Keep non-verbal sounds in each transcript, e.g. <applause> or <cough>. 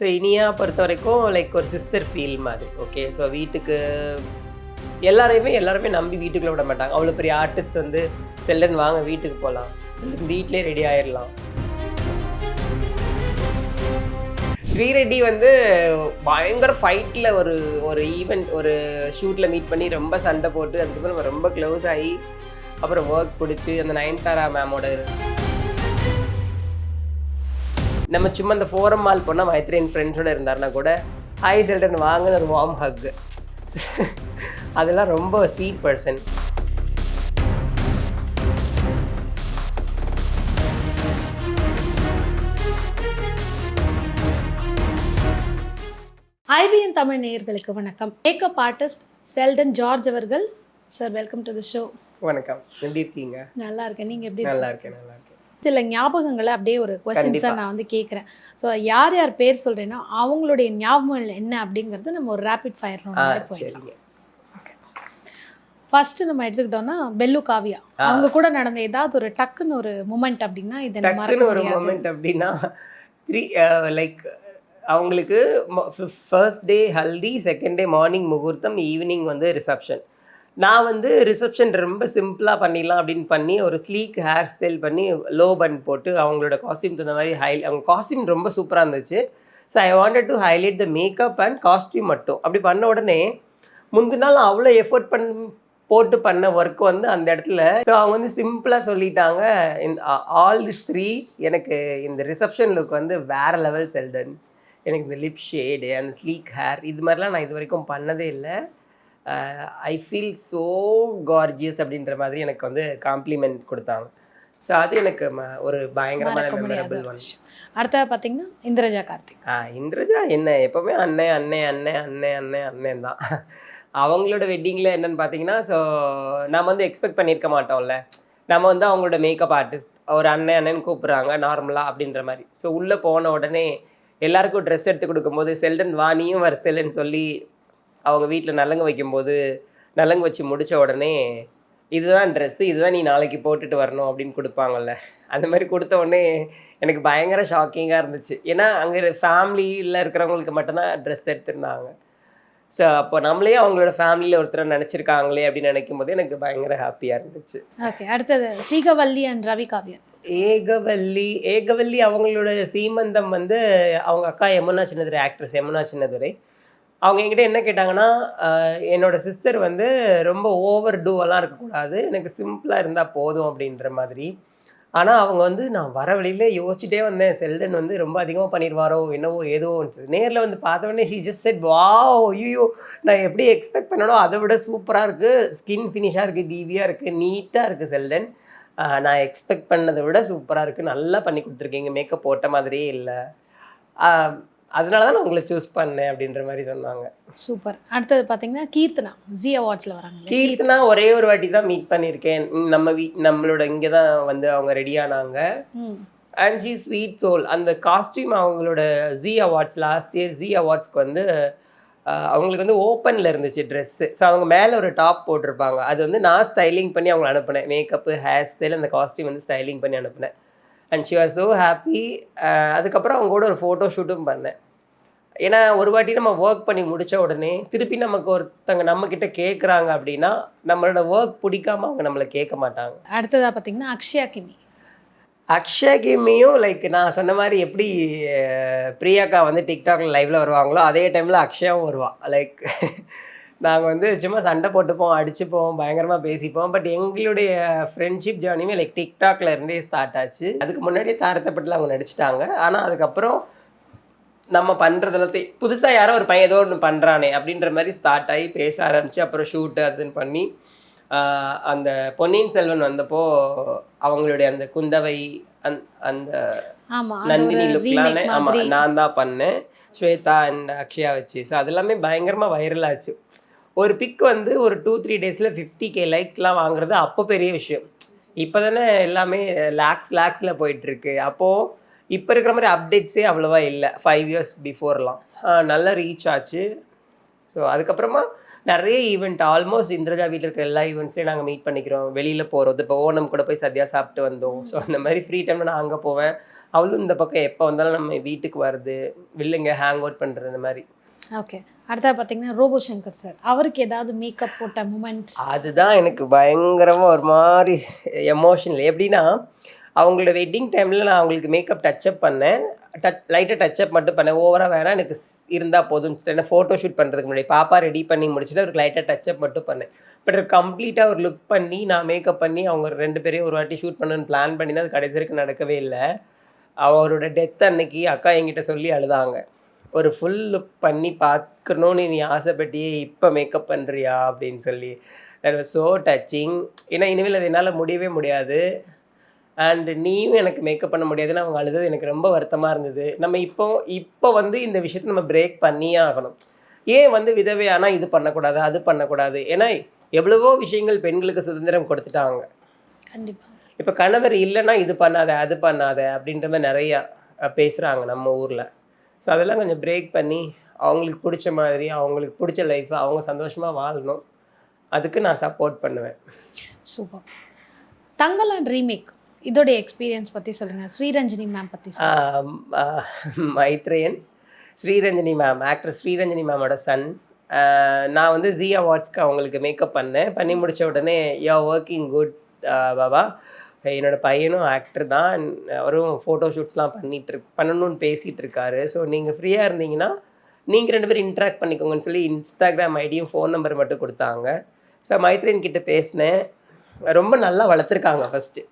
So Iniya பொறுத்த வரைக்கும் like ஒரு சிஸ்டர் ஃபீல் மாதிரி ஓகே ஸோ வீட்டுக்கு எல்லாரையுமே எல்லாருமே நம்பி வீட்டுக்குள்ளே விட மாட்டாங்க. அவ்வளோ பெரிய ஆர்டிஸ்ட் வந்து செல்லன் வாங்க வீட்டுக்கு போகலாம் வீட்டிலே ரெடி ஆயிடலாம் ஸ்ரீரெட்டி வந்து பயங்கர ஃபைட்டில் ஒரு ஒரு ஈவெண்ட் ஒரு ஷூட்டில் மீட் பண்ணி ரொம்ப சண்டை போட்டு அதுக்கப்புறம் நம்ம ரொம்ப க்ளோஸ் ஆகி அப்புறம் ஒர்க் பிடிச்சி அந்த நயன்தாரா மேமோட நம்ம சும்மா இந்த ஃபோரம் மால் போனால் மைத்ரேன் ஃப்ரெண்ட்ஸோட இருந்தாருன்னா கூட ஹாய் செல்டன் வாங்கன்னு ஒரு வார்ம் ஹக் அதெல்லாம் ரொம்ப ஸ்வீட் பர்சன் ஐபிஎன் தமிழ் நேயர்களுக்கு வணக்கம். மேக்கப் ஆர்டிஸ்ட் செல்டன் ஜார்ஜ் அவர்கள். Sir welcome to the show வணக்கம். எப்படி இருக்கீங்க? நல்லா இருக்கேன். நீங்கள் எப்படி நல்லா இருக்கேன் நல்லா இருக்கேன். சில ஞாபகங்களை அப்படியே ஒரு கொஸ்டின்ஸாக. நான் வந்து கேட்குறேன் ஸோ யார் யார் பேர் சொல்கிறேன்னா அவங்களுடைய ஞாபகங்கள் என்ன அப்படிங்கிறது நம்ம ஒரு ரேபிட் ஃபயர் போயிடலாம். சரிங்க. ஃபர்ஸ்ட் நம்ம எடுத்துக்கிட்டோம்னா பெல்லு காவியா. அவங்க கூட நடந்த ஏதாவது ஒரு டக்குன்னு ஒரு மூமெண்ட் அப்படின்னா இதை டக்குன்னு ஒரு மூமெண்ட் அப்படின்னா த்ரீ லைக் அவங்களுக்கு first day haldi second day morning முகூர்த்தம் ஈவினிங் வந்து ரிசப்ஷன் நான் வந்து ரிசப்ஷன் ரொம்ப சிம்பிளாக பண்ணிடலாம் அப்படின்னு பண்ணி ஒரு ஸ்லீக் ஹேர் ஸ்டைல் பண்ணி லோ பன் போட்டு அவங்களோட காஸ்டியூம் தகுந்த மாதிரி ஹை அவங்க காஸ்டியூம் ரொம்ப சூப்பராக இருந்துச்சு. So I wanted to highlight the makeup and costume மட்டும். அப்படி பண்ண உடனே முந்தின நாள் அவ்வளோ எஃபோர்ட் பண் போட்டு பண்ண ஒர்க் வந்து அந்த இடத்துல ஸோ அவங்க வந்து சிம்பிளாக சொல்லிட்டாங்க. ஆல் திஸ் த்ரீ எனக்கு இந்த ரிசப்ஷன் லுக் வந்து வேற லெவல் செல்டன் எனக்கு இந்த லிப் ஷேடு அந்த ஸ்லீக் ஹேர் இது மாதிரிலாம் நான் இது வரைக்கும் பண்ணதே இல்லை. ஐ ஃபீல் ஸோ கார்ஜியஸ் அப்படின்ற மாதிரி எனக்கு வந்து காம்ப்ளிமெண்ட் கொடுத்தாங்க. ஸோ அது எனக்கு ம- ஒரு பயங்கரமான மெமரபிள் ஒன் அடுத்தது பார்த்தீங்கன்னா இந்திரஜா கார்த்திக். ஆ இந்திரஜா என்ன? எப்பவுமே அண்ணன் அண்ணன் அண்ணன் அண்ணன் அண்ணன் அண்ணன் தான். அவங்களோட வெட்டிங்கில் என்னன்னு பார்த்தீங்கன்னா ஸோ நம்ம வந்து எக்ஸ்பெக்ட் பண்ணியிருக்க மாட்டோம்ல. நம்ம வந்து அவங்களோட மேக்கப் ஆர்டிஸ்ட் ஒரு அண்ணன் அண்ணன் கூப்பிட்றாங்க நார்மலாக அப்படின்ற மாதிரி. ஸோ உள்ளே போன உடனே எல்லாருக்கும் ட்ரெஸ் எடுத்து கொடுக்கும்போது செல்டன் வா நீயும் வர செல்லுன்னு சொல்லி அவங்க வீட்டில் நலங்கு வைக்கும்போது நலங்கு வச்சு முடிச்ச உடனே இதுதான் ட்ரெஸ்ஸு இதுதான் நீ நாளைக்கு போட்டுட்டு வரணும் அப்படின்னு கொடுப்பாங்கல்ல. அந்த மாதிரி கொடுத்த உடனே எனக்கு பயங்கர ஷாக்கிங்காக இருந்துச்சு. ஏன்னா அங்கே ஃபேமிலியில் இருக்கிறவங்களுக்கு மட்டும்தான் ட்ரெஸ் எடுத்திருந்தாங்க. ஸோ அப்போ நம்மளே அவங்களோட ஃபேமிலியில் ஒருத்தரை நினச்சிருக்காங்களே அப்படின்னு நினைக்கும் போது எனக்கு பயங்கர ஹாப்பியாக இருந்துச்சு. ஓகே அடுத்தது சீகவல்லி அண்ட் ரவி காவியன். ஏகவல்லி ஏகவல்லி அவங்களோட சீமந்தம் வந்து அவங்க அக்கா யமுனா சின்னதுரை ஆக்ட்ரஸ் யமுனா சின்னதுரை. அவங்க என்கிட்ட என்ன கேட்டாங்கன்னா என்னோட சிஸ்டர் வந்து ரொம்ப ஓவர் டூவெல்லாம் இருக்கக்கூடாது. எனக்கு சிம்பிளாக இருந்தால் போதும் அப்படின்ற மாதிரி. ஆனால் அவங்க வந்து நான் வர வழியில் யோசிச்சுட்டே வந்தேன். செல்டன் வந்து ரொம்ப அதிகமாக பண்ணிடுவாரோ என்னவோ ஏதோ நேரில் வந்து பார்த்தவொடனே she she just said wow ஐயோ நான் எப்படி எக்ஸ்பெக்ட் பண்ணனோ அதை விட சூப்பராக இருக்குது ஸ்கின் ஃபினிஷாக இருக்குது டிவியாக இருக்குது நீட்டாக இருக்குது செல்டன். நான் எக்ஸ்பெக்ட் பண்ணதை விட சூப்பராக இருக்குது நல்லா பண்ணி கொடுத்துருக்கீங்க. மேக்கப் போட்ட மாதிரியே இல்லை. அதனால தான் நான் உங்களை சூஸ் பண்ணேன் அப்படின்ற மாதிரி சொன்னாங்க. சூப்பர். அடுத்தது பார்த்தீங்கன்னா கீர்த்தனா ஜி அவார்ட்ஸில் வராங்க. கீர்த்தனா ஒரே ஒரு வாட்டி தான் மீட் பண்ணியிருக்கேன் நம்ம வீ நம்மளோட இங்கே தான் வந்து அவங்க ரெடியானாங்க அண்ட் ஷீ ஸ்வீட் சோல் அந்த காஸ்டியூம் அவங்களோட Zee awards last year Zee அவார்ட்ஸ்க்கு வந்து அவங்களுக்கு வந்து ஓப்பனில் இருந்துச்சு ட்ரெஸ்ஸு ஸோ அவங்க மேலே ஒரு டாப் போட்டிருப்பாங்க. அது வந்து நான் ஸ்டைலிங் பண்ணி அவங்களை அனுப்புனேன். மேக்கப்பு ஹேர் ஸ்டைல் அந்த காஸ்டியூம் வந்து ஸ்டைலிங் பண்ணி அனுப்புனேன். And she are so happy அதுக்கப்புறம் அவங்க கூட ஒரு ஃபோட்டோ ஷூட்டும் பண்ணேன். ஏன்னா ஒரு வாட்டி நம்ம ஒர்க் பண்ணி முடிச்ச உடனே திருப்பி நமக்கு ஒருத்தங்க நம்மக்கிட்ட கேட்குறாங்க அப்படின்னா நம்மளோட ஒர்க் பிடிக்காம அவங்க நம்மளை கேட்க மாட்டாங்க. அடுத்ததா பார்த்தீங்கன்னா அக்ஷயா கிமி. அக்ஷயா கிம்மியும் லைக் நான் சொன்ன மாதிரி எப்படி பிரியாக்கா வந்து டிக்டாக்ல லைவ்ல வருவாங்களோ அதே டைம்ல அக்ஷயாவும் வருவாள் லைக் நாங்கள் வந்து சும்மா சண்டை போட்டுப்போம் அடிச்சுப்போம் பயங்கரமாக பேசிப்போம். பட் எங்களுடைய ஃப்ரெண்ட்ஷிப் ஜேர்னியுமே லைக் டிக்டாக்ல இருந்தே ஸ்டார்ட் ஆச்சு. அதுக்கு முன்னாடியே தாரத்தப்பட்டில் அவங்க நடிச்சிட்டாங்க. ஆனால் அதுக்கப்புறம் நம்ம பண்ணுறதுல புதுசாக யாரோ ஒரு பையன் ஏதோ ஒன்று பண்ணுறானே அப்படின்ற மாதிரி ஸ்டார்ட் ஆகி பேச ஆரம்பிச்சு அப்புறம் ஷூட்டு அதுன்னு பண்ணி அந்த பொன்னியின் செல்வன் வந்தப்போ அவங்களுடைய அந்த குந்தவை அந் அந்த நந்தினி ஒரு லுக்லான remake ஆமாம் நான் தான் பண்ணேன். ஸ்வேதா அண்ட் அக்ஷயா வச்சு. ஸோ அது எல்லாமே பயங்கரமாக வைரல் ஆச்சு. ஒரு பிக் வந்து ஒரு டூ த்ரீ டேஸில் ஃபிஃப்டி கே லைக்ஸ்லாம் வாங்குறது அப்போ பெரிய விஷயம். இப்போ தானே எல்லாமே லேக்ஸ் லேக்ஸில் போயிட்டுருக்கு. அப்போது இப்போ இருக்கிற மாதிரி அப்டேட்ஸே அவ்வளோவா இல்லை. ஃபைவ் இயர்ஸ் பிஃபோர்லாம் நல்லா ரீச் ஆச்சு. ஸோ அதுக்கப்புறமா நிறைய ஈவெண்ட் ஆல்மோஸ்ட் இந்திரஜா வீட்டில் இருக்கிற எல்லா ஈவெண்ட்ஸ்லையும் நாங்கள் மீட் பண்ணிக்கிறோம். வெளியில் போகிறது இப்போ ஓணம் கூட போய் சத்யா சாப்பிட்டு வந்தோம். ஸோ அந்த மாதிரி ஃப்ரீ டைமில் நான் அங்கே போவேன். அவளும் இந்த பக்கம் எப்போ வந்தாலும் நம்ம வீட்டுக்கு வருது வில்லுங்க ஹேங் அவுட் பண்ணுறது இந்த மாதிரி. ஓகே அடுத்தது பார்த்தீங்கன்னா ரோபோ சங்கர் சார். அவருக்கு ஏதாவது மேக்கப் போட்ட மூமெண்ட் அதுதான் எனக்கு பயங்கரமாக ஒரு மாதிரி எமோஷனல் எப்படின்னா அவங்களோட வெட்டிங் டைமில் நான் அவங்களுக்கு மேக்கப் டச்சப் பண்ணேன். டச் லைட்டாக டச்சப் மட்டும் பண்ணேன். ஓவராக வேணாம் எனக்கு இருந்தால் போதும்னு சொல்லிட்டு ஃபோட்டோ ஷூட் பண்ணுறதுக்கு முன்னாடி பாப்பா ரெடி பண்ணி முடிச்சுட்டு அவருக்கு லைட்டாக டச்சப் மட்டும் பண்ணேன். பட் கம்ப்ளீட்டாக ஒரு லுக் பண்ணி நான் மேக்கப் பண்ணி அவங்க ரெண்டு பேரையும் ஒரு வாட்டி ஷூட் பண்ணணும்னு பிளான் பண்ணி தான் அது கடைசி வரைக்கும் நடக்கவே இல்லை. அவரோட டெத் அன்னைக்கு அக்கா என்கிட்ட சொல்லி அழுதாங்க. ஒரு ஃபுல் லுக் பண்ணி பார்க்கணுன்னு நீ ஆசைப்பட்டியே இப்போ மேக்கப் பண்ணுறியா அப்படின்னு சொல்லி. தட் வாஸ் ஸோ டச்சிங் ஏன்னா இனிமேல் அது என்னால் முடியவே முடியாது. அண்ட் நீயும் எனக்கு மேக்கப் பண்ண முடியாதுன்னு அவங்க அழுதது எனக்கு ரொம்ப வருத்தமாக இருந்தது. நம்ம இப்போ இப்போ வந்து இந்த விஷயத்தை நம்ம பிரேக் பண்ணியே ஆகணும். ஏன் வந்து விதவையானா இது பண்ணக்கூடாது அது பண்ணக்கூடாது. ஏன்னா எவ்வளவோ விஷயங்கள் பெண்களுக்கு சுதந்திரம் கொடுத்துட்டாங்க. கண்டிப்பா. இப்போ கணவர் இல்லைன்னா இது பண்ணாத அது பண்ணாத அப்படின்ற மாதிரி நிறையா பேசுகிறாங்க நம்ம ஊரில். ஸோ அதெல்லாம் கொஞ்சம் பிரேக் பண்ணி அவங்களுக்கு பிடிச்ச மாதிரி அவங்களுக்கு பிடிச்ச லைஃப்பை அவங்க சந்தோஷமாக வாழணும். அதுக்கு நான் சப்போர்ட் பண்ணுவேன். சூப்பர் தங்கலான் ரீமேக் இதோடைய எக்ஸ்பீரியன்ஸ் பற்றி சொல்லுங்க. ஸ்ரீரஞ்சனி மேம் பற்றி மைத்ரேயன் ஸ்ரீரஞ்சனி மேம் ஆக்டர் ஸ்ரீரஞ்சனி மேமோட சன் நான் வந்து ஜி அவார்ட்ஸ்க்கு அவங்களுக்கு மேக்கப் பண்ணேன். பண்ணி முடிச்ச உடனே யூ ஒர்க்கிங் குட் பாபா. என்னோட பையனும் ஆக்டர் தான். அவரும் ஃபோட்டோ ஷூட்ஸ்லாம் பண்ணிட்டு பண்ணணும்னு பேசிகிட்டு இருக்காரு. ஸோ நீங்கள் ஃப்ரீயாக இருந்தீங்கன்னா நீங்கள் ரெண்டு பேரும் இன்ட்ராக்ட் பண்ணிக்கோங்கன்னு சொல்லி இன்ஸ்டாகிராம் ஐடியும் ஃபோன் நம்பர் மட்டும் கொடுத்தாங்க. ஸோ மைத்ரேயன் கிட்ட பேசினேன். ரொம்ப நல்லா வளர்த்துருக்காங்க ஃபஸ்ட்டு.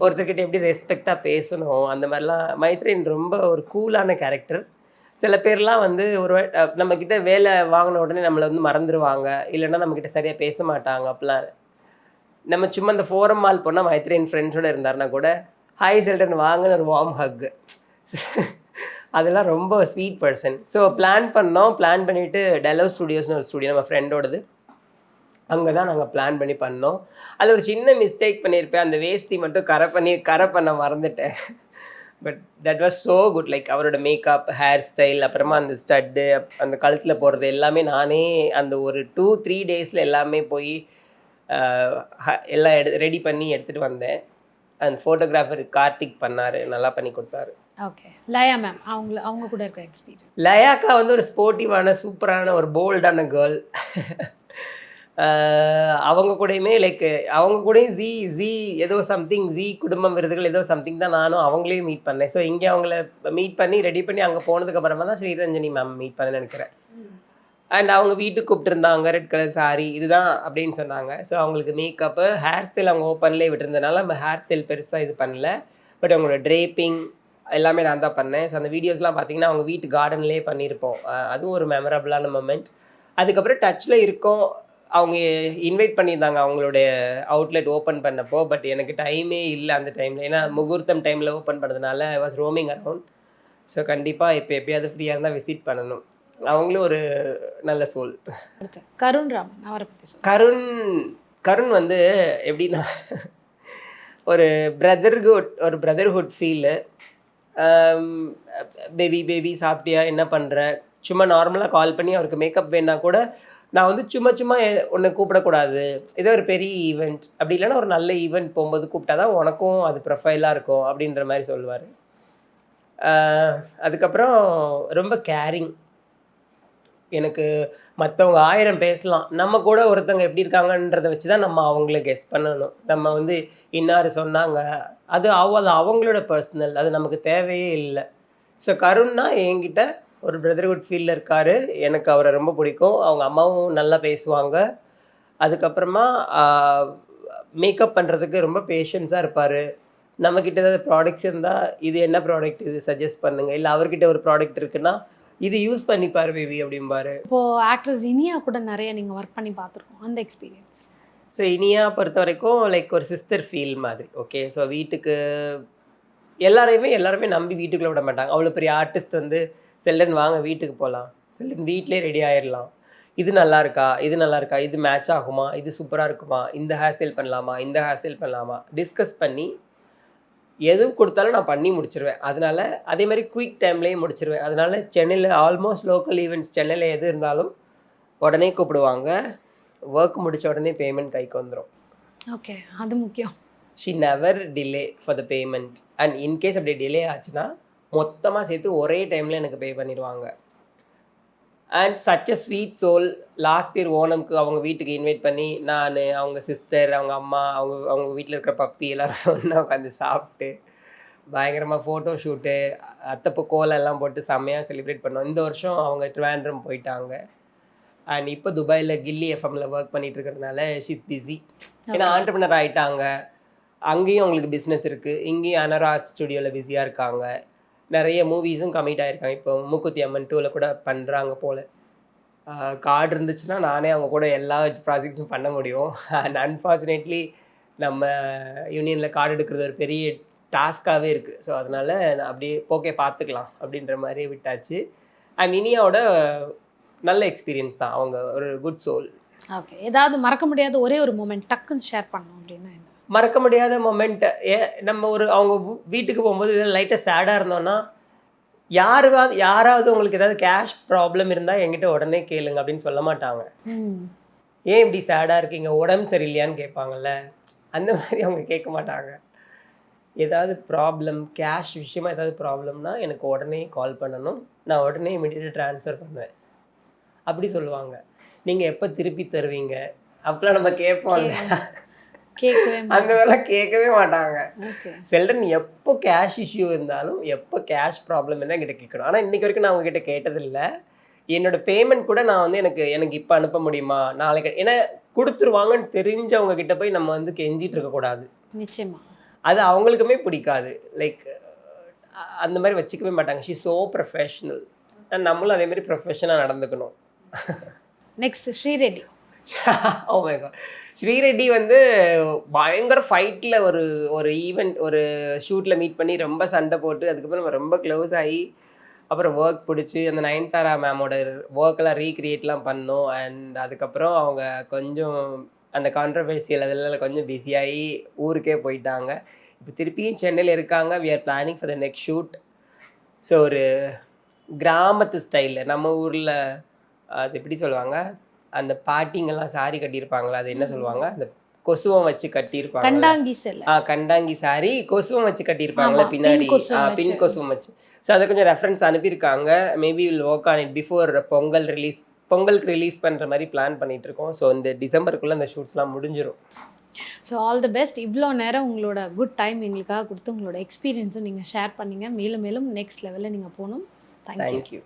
ஒருத்தர்கிட்ட எப்படி ரெஸ்பெக்டாக பேசணும் அந்த மாதிரிலாம். மைத்ரேயன் ரொம்ப ஒரு கூலான கேரக்டர் சில பேர்லாம் வந்து ஒரு வா- அஹ் நம்ம கிட்ட வேலை வாங்கின உடனே நம்மளை வந்து மறந்துடுவாங்க இல்லைன்னா நம்மக்கிட்ட சரியாக பேச மாட்டாங்க அப்படிலாம் நம்ம சும்மா இந்த ஃபோரம் மால் போனால் மைத்ரேன் ஃப்ரெண்ட்ஸோட இருந்தாருன்னா கூட ஹாய் செல்டன் வாங்கன்னு ஒரு வார்ம் ஹக்கு அதெல்லாம் ரொம்ப ஸ்வீட் பர்சன் ஸோ பிளான் பண்ணோம். பிளான் பண்ணிவிட்டு டெலோ ஸ்டுடியோஸ்னு ஒரு ஸ்டுடியோ நம்ம ஃப்ரெண்டோடது அங்கே தான் நாங்கள் பிளான் பண்ணி பண்ணோம். அதில் ஒரு சின்ன மிஸ்டேக் பண்ணியிருப்பேன். அந்த வேஷ்டி மட்டும் கரை பண்ணி கரை பண்ண மறந்துட்டேன். But that was so good like அவரோட மேக்கப் ஹேர் ஸ்டைல் அப்புறமா அந்த ஸ்டட்டு அந்த கழுத்தில் போடுறது எல்லாமே நானே அந்த ஒரு டூ த்ரீ டேஸில் எல்லாமே போய் எல்லாம் எடு ரெடி பண்ணி எடுத்துகிட்டு வந்தேன். அந்த ஃபோட்டோகிராஃபர் கார்த்திக் பண்ணார் நல்லா பண்ணி கொடுத்தாரு. ஓகே லயா மேம் அவங்க அவங்க கூட இருக்க எக்ஸ்பீரியன்ஸ் லயாக்கா வந்து ஒரு ஸ்போர்ட்டிவான சூப்பரான ஒரு போல்டான கேர்ள் அவங்க கூடயுமே லைக் அவங்க கூடயும் ஜி ஜி ஏதோ சம்திங் ஜி குடும்பம் விருதுகள் ஏதோ சம்திங் தான் நானும் அவங்களையும் மீட் பண்ணேன். ஸோ இங்கே அவங்கள மீட் பண்ணி ரெடி பண்ணி அங்கே போனதுக்கு அப்புறமா தான் ஸ்ரீரஞ்சனி மேம் மீட் பண்ண நினைக்கிறேன். அண்ட் அவங்க வீட்டுக்கு கூப்பிட்டுருந்தாங்க ரெட் கலர் சாரி இதுதான் அப்படின்னு சொன்னாங்க. ஸோ அவங்களுக்கு மேக்கப்பு ஹேர் ஸ்டைல் அவங்க ஓப்பன்லேயே விட்டுருந்தனால நம்ம ஹேர் ஸ்டைல் பெருசாக இது பண்ணல. பட் அவங்களோட ட்ரேப்பிங் எல்லாமே நான் தான் பண்ணேன். ஸோ அந்த வீடியோஸ்லாம் பார்த்தீங்கன்னா அவங்க வீட்டு கார்டன்லேயே பண்ணியிருப்போம் அதுவும் ஒரு மெமரபிளான மூமெண்ட் அதுக்கப்புறம் டச்சில் இருக்கோம். அவங்க இன்வைட் பண்ணியிருந்தாங்க அவங்களுடைய அவுட்லெட் ஓப்பன் பண்ணப்போ பட் எனக்கு டைமே இல்லை அந்த டைமில் ஏன்னா முகூர்த்தம் டைமில் ஓப்பன் பண்ணதுனால I was roaming around so கண்டிப்பாக இப்போ எப்பயாவது ஃப்ரீயாக இருந்தால் விசிட் பண்ணணும். அவங்களும் ஒரு நல்ல சோல். கருண் ராமன் அவரை பற்றி கருண் கருண் வந்து எப்படின்னா ஒரு பிரதர்ஹுட் ஒரு பிரதர்ஹுட் ஃபீலு பேபி பேபி சாப்பிட்டியா என்ன பண்ணுற சும்மா நார்மலாக கால் பண்ணி அவருக்கு மேக்கப் வேணா கூட நான் வந்து சும்மா சும்மா உன்னை கூப்பிடக்கூடாது. ஏதோ ஒரு பெரிய ஈவெண்ட் அப்படி இல்லைன்னா ஒரு நல்ல ஈவெண்ட் போகும்போது கூப்பிட்டா தான் உனக்கும் அது ப்ரொஃபைலாக இருக்கும் அப்படின்ற மாதிரி சொல்லுவார். அதுக்கப்புறம் ரொம்ப கேரிங் எனக்கு மற்றவங்க ஆயிரம் பேசலாம். நம்ம கூட ஒருத்தவங்க எப்படி இருக்காங்கன்றதை வச்சு தான் நம்ம அவங்கள கெஸ் பண்ணணும். நம்ம வந்து இன்னார் சொன்னாங்க. அது அவ அது அவங்களோட பர்சனல் அது நமக்கு தேவையே இல்லை. ஸோ கருண்னா என்கிட்ட ஒரு பிரதர்ஹுட் ஃபீல்டில் இருக்கார். எனக்கு அவரை ரொம்ப பிடிக்கும். அவங்க அம்மாவும் நல்லா பேசுவாங்க. அதுக்கப்புறமா மேக்கப் பண்ணுறதுக்கு ரொம்ப பேஷன்ஸாக இருப்பார். நம்மக்கிட்ட ஏதாவது ப்ராடக்ட்ஸ் இருந்தால் இது என்ன ப்ராடக்ட் இது சஜஸ்ட் பண்ணுங்கள் இல்லை அவர்கிட்ட ஒரு ப்ராடக்ட் இருக்குன்னா இது யூஸ் பண்ணிப்பார் பேபி அப்படிம்பாரு. இப்போ ஆக்ட்ரஸ் இனியா கூட நிறைய நீங்க ஒர்க் பண்ணி பார்த்துருக்கோம் அந்த எக்ஸ்பீரியன்ஸ் ஸோ இனியா பொறுத்த வரைக்கும் லைக் ஒரு சிஸ்டர் ஃபீல் மாதிரி ஓகே ஸோ வீட்டுக்கு எல்லாரையுமே எல்லாருமே நம்பி வீட்டுக்குள்ள விட மாட்டாங்க. அவ்வளோ பெரிய ஆர்டிஸ்ட் வந்து செல்லன் வாங்க வீட்டுக்கு போகலாம் செல்லன் வீட்டிலே ரெடி ஆயிடலாம் இது நல்லா இருக்கா? இது நல்லா இருக்கா? இது மேட்ச் ஆகுமா? இது சூப்பராக இருக்குமா? இந்த ஹேர் ஸ்டைல் பண்ணலாமா? இந்த ஹேர் ஸ்டைல் பண்ணலாமா? டிஸ்கஸ் பண்ணி எது கொடுத்தாலும் நான் பண்ணி முடிச்சிருவேன். அதனால அதே மாதிரி குயிக் டைம்லேயே முடிச்சிருவேன். அதனால சென்னையில் ஆல்மோஸ்ட் லோக்கல் ஈவெண்ட்ஸ் சென்னையில் எது இருந்தாலும் உடனே கூப்பிடுவாங்க. ஒர்க் முடிச்ச உடனே பேமெண்ட் கைக்கு வந்துடும் ஓகே அது முக்கியம். She never delay for the payment and in case அப்படி டிலே ஆச்சுன்னா மொத்தமாக சேர்த்து ஒரே டைமில் எனக்கு பே பண்ணிடுவாங்க and such a sweet soul last year ஓணம்க்கு அவங்க வீட்டுக்கு இன்வைட் பண்ணி நான் அவங்க சிஸ்டர் அவங்க அம்மா அவங்க அவங்க வீட்டில் இருக்கிற பப்பி எல்லாரும் <laughs> ஒன்றா உட்காந்து சாப்பிட்டு பயங்கரமாக ஃபோட்டோ ஷூட்டு அத்தப்போ கோலெல்லாம் போட்டு செம்மையாக செலிப்ரேட் பண்ணோம். இந்த வருஷம் அவங்க ட்ரிவாண்ட்ரம் போயிட்டாங்க. அண்ட் இப்போ துபாயில் கில்லி எஃப்எம்ல ஒர்க் பண்ணிட்டு இருக்கிறதுனால ஷிஸ் பிஸி ஏன்னா ஆண்டர்பனர் ஆயிட்டாங்க. அங்கேயும் அவங்களுக்கு பிஸ்னஸ் இருக்குது இங்கேயும் அனரா ஆர்ட் ஸ்டுடியோவில் பிஸியாக இருக்காங்க. நிறைய மூவிஸும் கமிட் ஆயிருக்காங்க. இப்போ மூக்குத்தி அம்மன் டூவில் கூட பண்ணுறாங்க போல். கார்டு இருந்துச்சுன்னா நானே அவங்க கூட எல்லா ப்ராஜெக்ட்ஸும் பண்ண முடியும். அண்ட் அன்ஃபார்ச்சுனேட்லி நம்ம யூனியனில் கார்டு எடுக்கிறது ஒரு பெரிய டாஸ்க்காகவே இருக்குது ஸோ அதனால் நான் அப்படியே ஓகே பார்த்துக்கலாம் அப்படின்ற மாதிரி விட்டாச்சு. அண்ட் இனியாவோட நல்ல எக்ஸ்பீரியன்ஸ் தான். அவங்க ஒரு குட் சோல் ஓகே ஏதாவது மறக்க முடியாத ஒரே ஒரு மூமெண்ட் டக்குன்னு ஷேர் பண்ணோம் அப்படின்னா மறக்க முடியாத மொமெண்ட் ஏ நம்ம ஒரு அவங்க வீட்டுக்கு போகும்போது லைட்டாக சேடாக இருந்தோன்னா யாருவாது யாராவது உங்களுக்கு ஏதாவது கேஷ் ப்ராப்ளம் இருந்தால் என்கிட்ட உடனே கேளுங்க அப்படின்னு சொல்ல மாட்டாங்க. ஏன் இப்படி சேடாக இருக்கீங்க? உடம்பு சரியில்லையான்னு கேட்பாங்கல்ல. அந்த மாதிரி அவங்க கேட்க மாட்டாங்க. ஏதாவது ப்ராப்ளம் கேஷ் விஷயமா ஏதாவது ப்ராப்ளம்னா எனக்கு உடனே கால் பண்ணணும். நான் உடனே இமீடியட்டாக ட்ரான்ஸ்ஃபர் பண்ணுவேன். அப்படி சொல்லுவாங்க. நீங்கள் எப்போ திருப்பி தருவீங்க? அப்பெல்லாம் நம்ம கேட்போம்ல. அந்த மாதிரிலாம் கேட்கவே மாட்டாங்க. ஓகே. செல்டன் எப்போ கேஷ் இஷ்யூ இருந்தாலும் எப்போ கேஷ் ப்ராப்ளம் இருந்தால் என்கிட்ட கேட்கணும். ஆனால் இன்னைக்கு வரைக்கும் நான் உங்ககிட்ட கேட்டதில்ல. என்னோட பேமெண்ட் கூட நான் வந்து எனக்கு எனக்கு இப்போ அனுப்ப முடியுமா? நாளைக்கு ஏன்னா கொடுத்துருவாங்கன்னு தெரிஞ்சவங்க கிட்ட போய் நம்ம வந்து கெஞ்சிட்டு இருக்கக்கூடாது நிச்சயமா. அது அவங்களுக்குமே பிடிக்காது. லைக் அந்த மாதிரி வச்சுக்கவே மாட்டாங்க. ஷி சோ ப்ரொஃபஷ்னல் நம்மளும் அதே மாதிரி ப்ரொஃபஷனாக நடந்துக்கணும். Next Sri Reddy. Oh my god Sri Reddy வந்து பயங்கர ஃபைட்டில் ஒரு ஒரு ஈவெண்ட் ஒரு ஷூட்டில் மீட் பண்ணி ரொம்ப சண்டை போட்டு அதுக்கப்புறம் நம்ம ரொம்ப க்ளோஸ் ஆகி அப்புறம் ஒர்க் பிடிச்சி அந்த நயன்தாரா மேமோட ஒர்க்கெல்லாம் ரீக்ரியேட்லாம் பண்ணோம். அண்ட் அதுக்கப்புறம் அவங்க கொஞ்சம் அந்த கான்ட்ரவர்சியல் அதெல்லாம் கொஞ்சம் பிஸியாகி ஊருக்கே போயிட்டாங்க. இப்போ திருப்பியும் சென்னையில் இருக்காங்க. We are planning for the next shoot so ஒரு கிராமத்து ஸ்டைலில் நம்ம ஊரில் அது எப்படி சொல்லுவாங்க? அந்த பாட்டிங்கெல்லாம் சாரி கட்டியிருப்பாங்களா? அது என்ன சொல்லுவாங்க? அந்த கொசுவம் வச்சு கட்டியிருப்பாங்க கண்டாங்கி ஆ கண்டாங்கி சாரி கொசுவம் வச்சு கட்டியிருப்பாங்கல்ல ஆமா, பின்னாடி. பின் கொசுவம் வச்சு. ஸோ அதை கொஞ்சம் ரெஃபரன்ஸ் அனுப்பியிருக்காங்க. Maybe will work on it before Pongal release பொங்கலுக்கு ரிலீஸ் பண்ணுற மாதிரி பிளான் பண்ணிட்டு இருக்கோம் ஸோ இந்த டிசம்பருக்குள்ளே அந்த ஷூட்ஸ்லாம் முடிஞ்சிரும். ஸோ ஆல் தி பெஸ்ட் இவ்வளோ நேரம் உங்களோட குட் டைம் எங்களுக்காக கொடுத்து உங்களோட எக்ஸ்பீரியன்ஸும் நீங்கள் ஷேர் பண்ணீங்க. மேலும் மேலும் நெக்ஸ்ட் லெவலில் நீங்கள் போகணும். தேங்க்யூ